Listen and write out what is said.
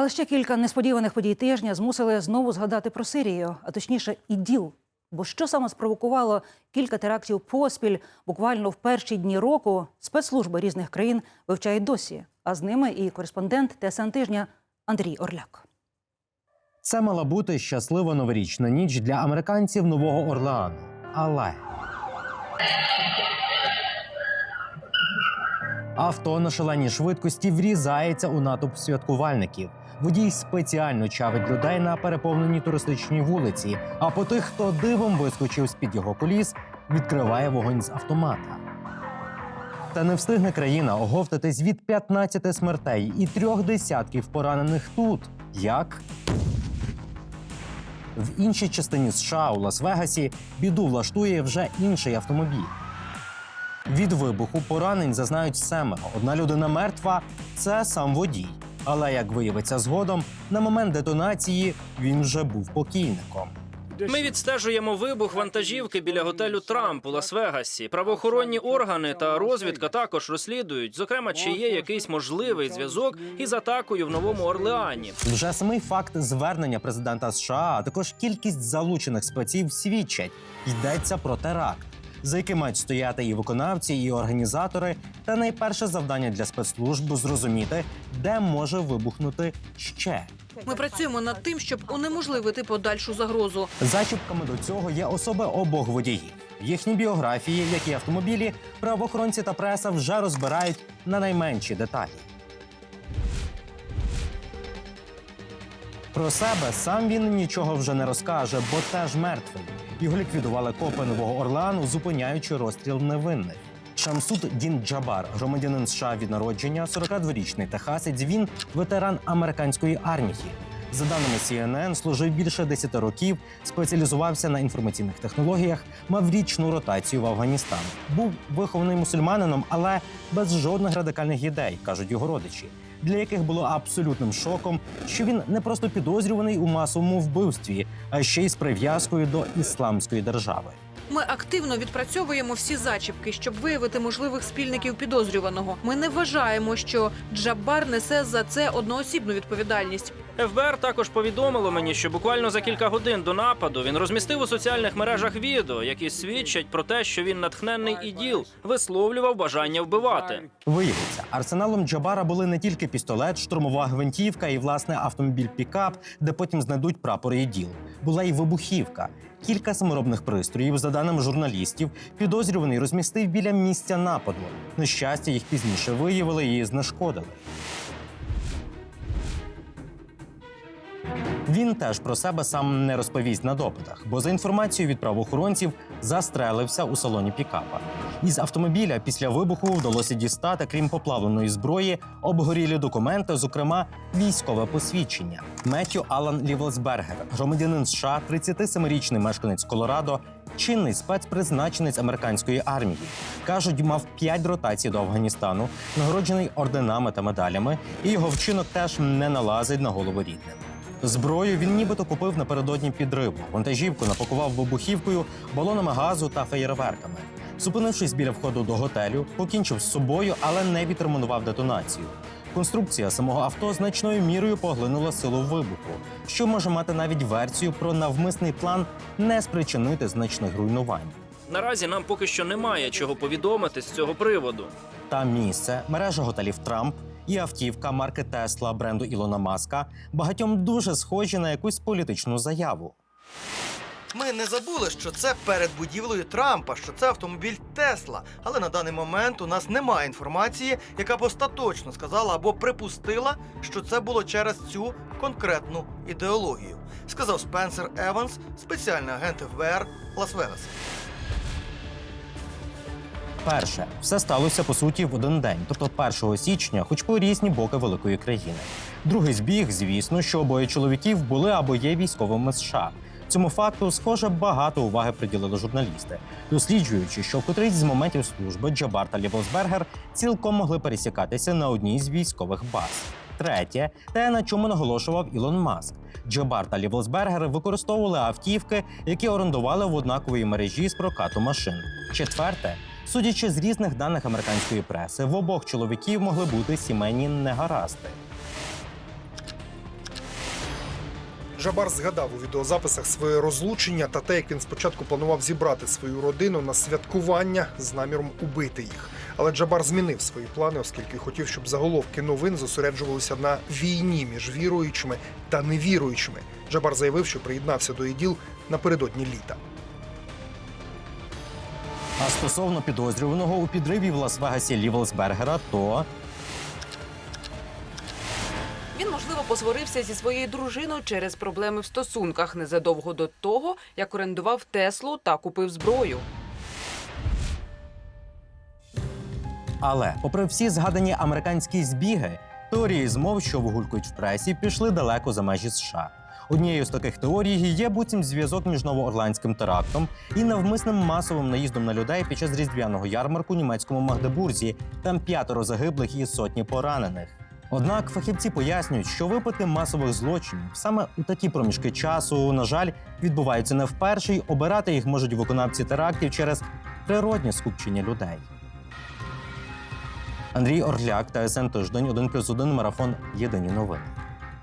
Але ще кілька несподіваних подій тижня змусили знову згадати про Сирію, а точніше, іділ. Бо що саме спровокувало кілька терактів поспіль буквально в перші дні року спецслужби різних країн вивчають досі, а з ними і кореспондент ТСН тижня Андрій Орляк. Це мала бути щаслива новорічна ніч для американців Нового Орлеану. Але авто на шаленій швидкості врізається у натовп святкувальників. Водій спеціально чавить людей на переповненій туристичній вулиці. А по тих, хто дивом вискочив з-під його коліс, відкриває вогонь з автомата. Та не встигне країна оговтатись від 15 смертей і трьох десятків поранених тут. Як? В іншій частині США у Лас-Вегасі біду влаштує вже інший автомобіль. Від вибуху поранень зазнають семеро. Одна людина мертва це сам водій. Але як виявиться згодом, на момент детонації він вже був покійником. Ми відстежуємо вибух вантажівки біля готелю Трамп у Лас-Вегасі. Правоохоронні органи та розвідка також розслідують, зокрема, чи є якийсь можливий зв'язок із атакою в Новому Орлеані. Вже самий факт звернення президента США, а також кількість залучених спеців свідчать, йдеться про теракт, за яким мають стояти і виконавці, і організатори. Та найперше завдання для спецслужб зрозуміти, де може вибухнути ще. Ми працюємо над тим, щоб унеможливити подальшу загрозу. Зачіпками до цього є особи обох водіїв. Їхні біографії, як і автомобілі, правоохоронці та преса вже розбирають на найменші деталі. Про себе сам він нічого вже не розкаже, бо теж мертвий. Його ліквідували копи Нового Орлеану, зупиняючи розстріл невинних. Шамсуд Дін Джабар, громадянин США від народження, 42-річний техасець. Він ветеран американської армії. За даними CNN, служив більше 10 років, спеціалізувався на інформаційних технологіях, мав річну ротацію в Афганістан. Був вихований мусульманином, але без жодних радикальних ідей, кажуть його родичі, для яких було абсолютним шоком, що він не просто підозрюваний у масовому вбивстві, а ще й з прив'язкою до ісламської держави. Ми активно відпрацьовуємо всі зачіпки, щоб виявити можливих спільників підозрюваного. Ми не вважаємо, що Джабар несе за це одноосібну відповідальність. ФБР також повідомило мені, що буквально за кілька годин до нападу він розмістив у соціальних мережах відео, які свідчать про те, що він натхненний іділ, висловлював бажання вбивати. Виявиться, арсеналом Джабара були не тільки пістолет, штурмова гвинтівка і власне автомобіль пікап, де потім знайдуть прапор іділ. Була й вибухівка. Кілька саморобних пристроїв, за даними журналістів, підозрюваний розмістив біля місця нападу. На щастя, їх пізніше виявили і знешкодили. Він теж про себе сам не розповість на допитах, бо за інформацією від правоохоронців застрелився у салоні пікапа. Із автомобіля після вибуху вдалося дістати, крім поплавленої зброї, обгорілі документи, зокрема військове посвідчення. Меттю Алан Лівелсбергер, громадянин США, 37-річний мешканець Колорадо, чинний спецпризначенець американської армії. кажуть, мав 5 ротацій до Афганістану, нагороджений орденами та медалями, і його вчинок теж не налазить на голову рідним. Зброю він нібито купив напередодні підриву. Вантажівку напакував вибухівкою, балонами газу та феєрверками. Зупинившись біля входу до готелю, покінчив з собою, але не відремонував детонацію. Конструкція самого авто значною мірою поглинула силу вибуху, що може мати навіть версію про навмисний план не спричинити значних руйнувань. Наразі нам поки що немає чого повідомити з цього приводу. Та місце, мережа готелів Трамп і автівка марки Тесла бренду Ілона Маска багатьом дуже схожі на якусь політичну заяву. Ми не забули, що це перед будівлею Трампа, що це автомобіль Тесла. Але на даний момент у нас немає інформації, яка б остаточно сказала або припустила, що це було через цю конкретну ідеологію, сказав Спенсер Еванс, спеціальний агент ФБР Лас-Вегаса. Перше, все сталося по суті в один день, тобто 1 січня, хоч по різні боки великої країни. Другий збіг, звісно, що обоє чоловіків були або є військовими США. Цьому факту, схоже, багато уваги приділили журналісти, досліджуючи, що в котрийсь з моментів служби Джабар та Лівосбергер цілком могли пересікатися на одній з військових баз. Третє, те, на чому наголошував Ілон Маск. Джабар та Лівосбергер використовували автівки, які орендували в однаковій мережі з прокату машин. Четверте, судячи з різних даних американської преси, в обох чоловіків могли бути сімейні негаразди. Джабар згадав у відеозаписах своє розлучення та те, як він спочатку планував зібрати свою родину на святкування з наміром убити їх. Але Джабар змінив свої плани, оскільки хотів, щоб заголовки новин зосереджувалися на війні між віруючими та невіруючими. Джабар заявив, що приєднався до іділ напередодні літа. А стосовно підозрюваного у підриві в Лас-Вегасі Лівелсбергера, то Він, можливо, посварився зі своєю дружиною через проблеми в стосунках незадовго до того, як орендував Теслу та купив зброю. Але, попри всі згадані американські збіги, теорії змов, що вигулькують в пресі, пішли далеко за межі США. Однією з таких теорій є буцім зв'язок між новоорландським терактом і навмисним масовим наїздом на людей під час різдвяного ярмарку у німецькому Магдебурзі. Там п'ятеро загиблих і сотні поранених. Однак фахівці пояснюють, що випадки масових злочинів саме у такі проміжки часу, на жаль, відбуваються не вперше, й обирати їх можуть виконавці терактів через природнє скупчення людей. Андрій Орляк та СН Тиждень 1+,1 марафон Єдині новини.